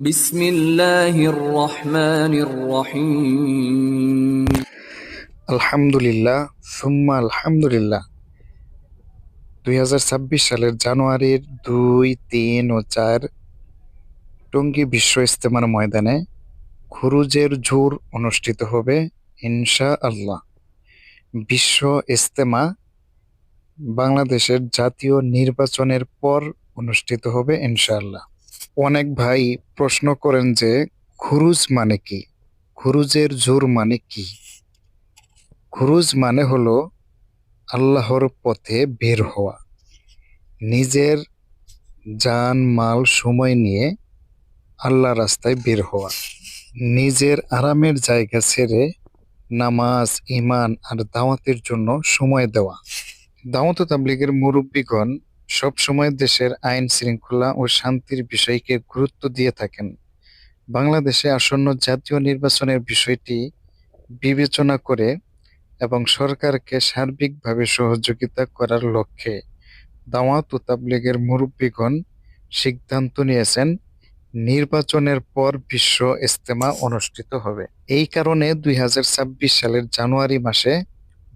বিসমিল্লাহির রহমানির রহিম। আলহামদুলিল্লাহ, সুম্মা আলহামদুলিল্লাহ। দুই হাজার ছাব্বিশ সালের জানুয়ারির দুই, তিন ও চার টঙ্গী বিশ্ব ইস্তেমার ময়দানে খুরুজের ঝুর অনুষ্ঠিত হবে ইনশা আল্লাহ বিশ্ব ইস্তেমা বাংলাদেশের জাতীয় নির্বাচনের পর অনুষ্ঠিত হবে ইনশাআল্লাহ। অনেক ভাই প্রশ্ন করেন যে, খুরুজ মানে কি? খুরুজের জোর মানে কি? খুরুজ মানে হলো আল্লাহর পথে বের হওয়া। নিজের জান, মাল, সময় নিয়ে আল্লাহ রাস্তায় বের হওয়া। নিজের আরামের জায়গা ছেড়ে নামাজ ইমান আর দাওয়াতের জন্য সময় দেওয়া। দাওয়াত তাবলিগের মুরব্বীগণ সবসময় দেশের আইন শৃঙ্খলা ও শান্তির বিষয়কে গুরুত্ব দিয়ে থাকেন। বাংলাদেশে আসন্ন জাতীয় নির্বাচনের বিষয়টি বিবেচনা করে এবং সরকারকে সার্বিকভাবে সহযোগিতা করার লক্ষ্যে দাওয়াত ও তাবলিগের মুরব্বীগণ সিদ্ধান্ত নিয়েছেন, নির্বাচনের পর বিশ্ব ইস্তেমা অনুষ্ঠিত হবে। এই কারণে দুই হাজার ছাব্বিশ সালের জানুয়ারি মাসে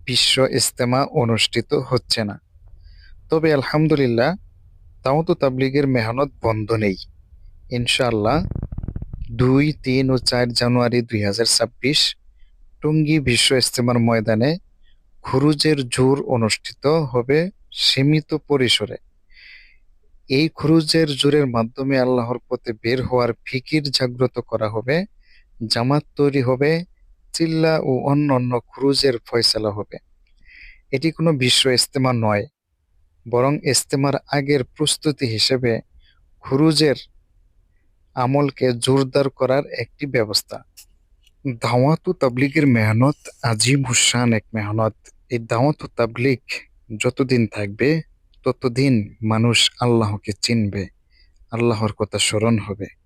বিশ্ব ইস্তেমা অনুষ্ঠিত হচ্ছে না। তবে আলহামদুলিল্লাহ, তাও তো তাবলিগের মেহনত বন্ধ নেই। ইনশাআল্লাহ, দুই, তিন ও চার জানুয়ারি দুই হাজার ছাব্বিশ, টঙ্গী বিশ্ব ইস্তেমার ময়দানে খুরুজের জোর অনুষ্ঠিত হবে সীমিত পরিসরে। এই খুরুজের জোরের মাধ্যমে আল্লাহর পথে বের হওয়ার ফিকির জাগ্রত করা হবে, জামাত তৈরি হবে, চিল্লা ও অন্য অন্য খুরুজের ফয়সালা হবে। এটি কোনো বিশ্ব ইস্তেমা নয় বরং ইস্তেমার আগের প্রস্তুতি হিসেবে খুরুজের আমলকে জোরদার করার একটি ব্যবস্থা। দাওয়াত তাবলিগের মেহনত আজিম হুসান এক মেহনত। এই দাওয়াত তাবলিগ যতদিন থাকবে, ততদিন মানুষ আল্লাহকে চিনবে। আল্লাহর কথা স্মরণ হবে।